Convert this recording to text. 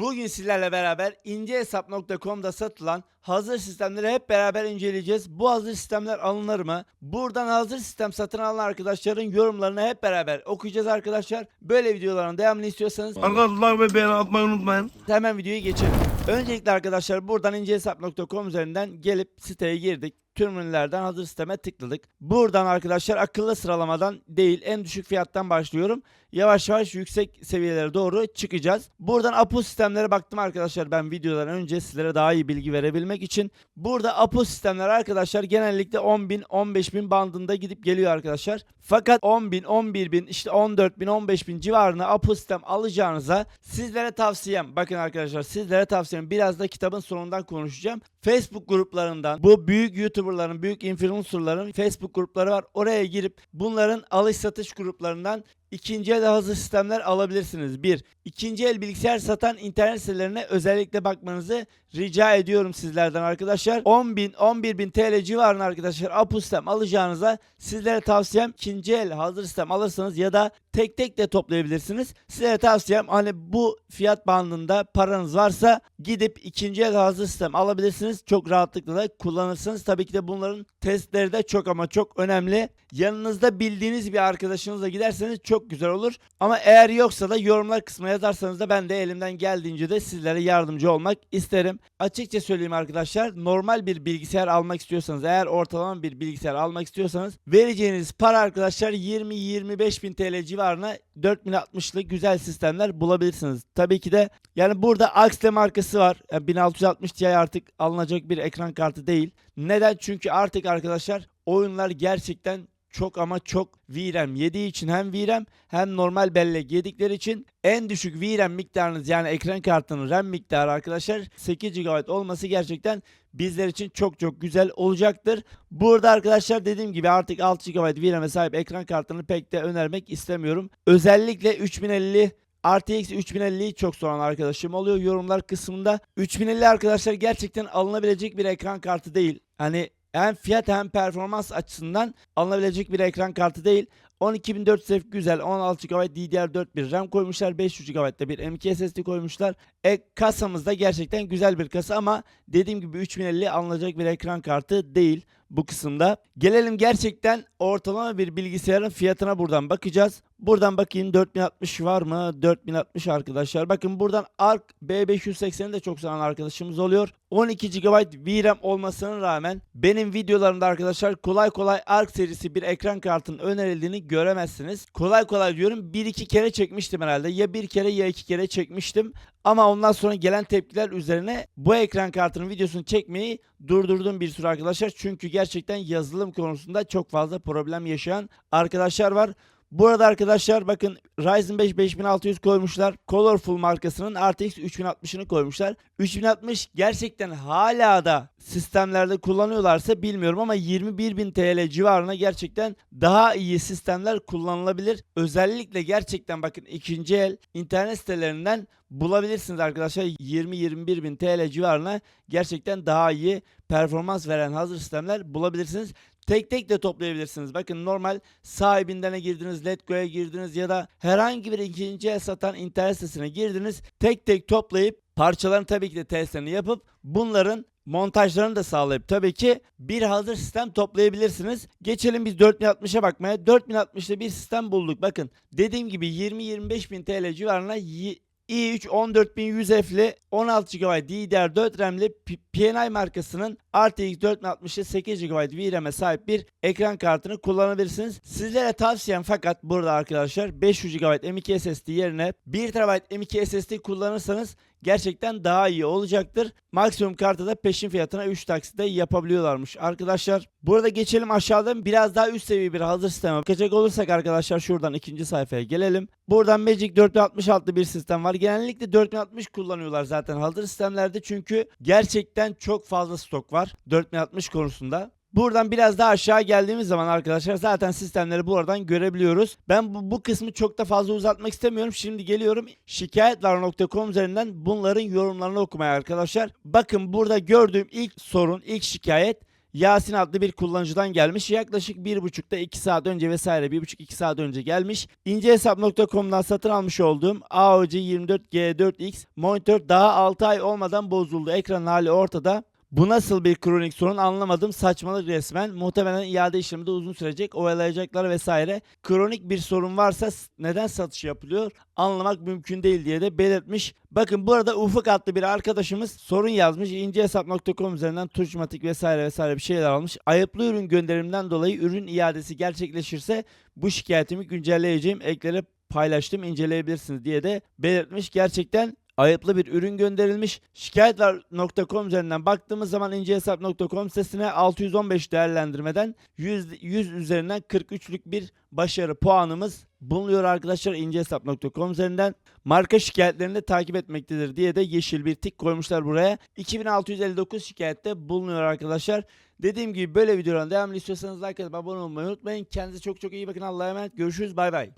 Bugün sizlerle beraber incehesap.com'da satılan hazır sistemleri hep beraber inceleyeceğiz. Bu hazır sistemler alınır mı? Buradan hazır sistem satın alan arkadaşların yorumlarını hep beraber okuyacağız arkadaşlar. Böyle videoların devamını istiyorsanız Arkadaşlar ve beğeni atmayı unutmayın. hemen videoya geçelim. Öncelikle arkadaşlar buradan incehesap.com üzerinden gelip siteye girdik. Tüm ürünlerden hazır sisteme tıkladık. Buradan arkadaşlar akıllı sıralamadan değil en düşük fiyattan başlıyorum. Yavaş yavaş yüksek seviyelere doğru çıkacağız. Buradan APU sistemlere baktım arkadaşlar ben videodan önce sizlere daha iyi bilgi verebilmek için. Burada APU sistemler arkadaşlar genellikle 10.000 15.000 bandında gidip geliyor arkadaşlar. Fakat 10.000 11.000 işte 14.000 15.000 civarına APU sistem alacağınıza sizlere tavsiyem bakın arkadaşlar sizlere tavsiyem biraz da kitabın sonundan konuşacağım. Facebook gruplarından bu büyük YouTuber'ların, büyük influencer'ların Facebook grupları var. Oraya girip bunların alış satış gruplarından ikinci el hazır sistemler alabilirsiniz. Bir, ikinci el bilgisayar satan internet sitelerine özellikle bakmanızı rica ediyorum sizlerden arkadaşlar. 10 bin, 11 bin TL civarında arkadaşlar Apu sistem alacağınıza sizlere tavsiyem ikinci el hazır sistem alırsanız ya da tek tek de toplayabilirsiniz. Sizlere tavsiyem hani bu fiyat bandında paranız varsa gidip ikinci el hazır sistem alabilirsiniz. Çok rahatlıkla da kullanırsınız. Tabii ki de bunların testleri de çok ama çok önemli. Yanınızda bildiğiniz bir arkadaşınızla giderseniz çok güzel olur. Ama eğer yoksa da yorumlar kısmına yazarsanız da ben de elimden geldiğince de sizlere yardımcı olmak isterim. Açıkça söyleyeyim arkadaşlar normal bir bilgisayar almak istiyorsanız eğer ortalama bir bilgisayar almak istiyorsanız vereceğiniz para arkadaşlar 20-25 bin TL civarına 4060'lı güzel sistemler bulabilirsiniz. Tabii ki de yani burada Axle markası var. Yani 1660 Ti artık alınacak bir ekran kartı değil. Neden? Çünkü artık arkadaşlar oyunlar gerçekten çok ama çok VRAM yediği için hem VRAM hem normal bellek yedikleri için en düşük VRAM miktarınız yani ekran kartının RAM miktarı arkadaşlar 8 GB olması gerçekten bizler için çok çok güzel olacaktır. Burada arkadaşlar dediğim gibi artık 6 GB VRAM'e sahip ekran kartını pek de önermek istemiyorum. Özellikle 3050 RTX 3050'yi çok soran arkadaşım oluyor yorumlar kısmında. 3050 arkadaşlar gerçekten alınabilecek bir ekran kartı değil. Hani hem fiyat hem performans açısından alınabilecek bir ekran kartı değil. 12400F güzel 16 GB DDR4 bir RAM koymuşlar 500 GB'da bir M.2 SSD koymuşlar. E, kasamızda gerçekten güzel bir kasa ama dediğim gibi 3050 alınacak bir ekran kartı değil bu kısımda. Gelelim gerçekten ortalama bir bilgisayarın fiyatına buradan bakacağız. Buradan bakayım 4060 var mı? 4060 arkadaşlar. Bakın buradan ARC B580'i de çok seven arkadaşımız oluyor. 12 GB VRAM olmasına rağmen benim videolarımda arkadaşlar kolay kolay ARC serisi bir ekran kartının önerildiğini göremezsiniz. Kolay kolay diyorum 1-2 kere çekmiştim herhalde. Ya bir kere ya iki kere çekmiştim. Ama ondan sonra gelen tepkiler üzerine bu ekran kartının videosunu çekmeyi durdurdum bir sürü arkadaşlar. Çünkü gerçekten yazılım konusunda çok fazla problem yaşayan arkadaşlar var. Burada arkadaşlar bakın Ryzen 5 5600 koymuşlar. Colorful markasının RTX 3060'ını koymuşlar. 3060 gerçekten hala da sistemlerde kullanıyorlarsa bilmiyorum ama 21.000 TL civarına gerçekten daha iyi sistemler kullanılabilir. Özellikle gerçekten bakın ikinci el internet sitelerinden bulabilirsiniz arkadaşlar 20-21 bin TL civarına gerçekten daha iyi performans veren hazır sistemler bulabilirsiniz. Tek tek de toplayabilirsiniz. Bakın normal sahibinden girdiniz, Letgo'ya girdiniz ya da herhangi bir ikinci el satan internet sitesine girdiniz. Tek tek toplayıp parçaların tabii ki de testlerini yapıp bunların montajlarını da sağlayıp tabii ki bir hazır sistem toplayabilirsiniz. Geçelim biz 4060'a bakmaya. 4060'da bir sistem bulduk. Bakın dediğim gibi 20-25 bin TL civarına i3 14100F'li 16 GB DDR4 RAM'li PNI markasının RTX 4060'lı 8 GB VRAM'e sahip bir ekran kartını kullanabilirsiniz. Sizlere tavsiyem fakat burada arkadaşlar 500 GB M.2 SSD yerine 1 TB M.2 SSD kullanırsanız gerçekten daha iyi olacaktır. Maksimum kartı da peşin fiyatına 3 taksitte yapabiliyorlarmış arkadaşlar. Burada geçelim aşağıdan biraz daha üst seviye bir hazır sisteme bakacak olursak arkadaşlar şuradan ikinci sayfaya gelelim. Buradan Magic 460 adlı bir sistem var. Genellikle 4060 kullanıyorlar zaten hazır sistemlerde çünkü gerçekten çok fazla stok var 4060 konusunda. Buradan biraz daha aşağı geldiğimiz zaman arkadaşlar zaten sistemleri buradan görebiliyoruz. Ben bu, bu kısmı çok da fazla uzatmak istemiyorum. Şimdi geliyorum şikayetler.com üzerinden bunların yorumlarını okumaya arkadaşlar. Bakın burada gördüğüm ilk sorun, ilk şikayet Yasin adlı bir kullanıcıdan gelmiş. Yaklaşık 1.5'da 2 saat önce vesaire 1.5-2 saat önce gelmiş. İncehesap.com'dan satın almış olduğum AOC 24G4X monitör daha 6 ay olmadan bozuldu. Ekran hali ortada. Bu nasıl bir kronik sorun anlamadım. Saçmalık resmen. Muhtemelen iade işlemi de uzun sürecek. Oyalayacaklar vesaire. Kronik bir sorun varsa neden satış yapılıyor anlamak mümkün değil diye de belirtmiş. Bakın burada Ufuk adlı bir arkadaşımız sorun yazmış. İncehesap.com üzerinden tuşmatik vesaire vesaire bir şeyler almış. Ayıplı ürün gönderimden dolayı ürün iadesi gerçekleşirse bu şikayetimi güncelleyeceğim. Ekleri paylaştım inceleyebilirsiniz diye de belirtmiş. Gerçekten ayıplı bir ürün gönderilmiş. Şikayetler.com üzerinden baktığımız zaman incehesap.com sitesine 615 değerlendirmeden 100, 100 üzerinden 43'lük bir başarı puanımız bulunuyor arkadaşlar incehesap.com üzerinden. Marka şikayetlerini de takip etmektedir diye de yeşil bir tik koymuşlar buraya. 2659 şikayette bulunuyor arkadaşlar. Dediğim gibi böyle videoların devamlı istiyorsanız like atıp abone olmayı unutmayın. Kendinize çok çok iyi bakın. Allah'a emanet. Görüşürüz. Bay bay.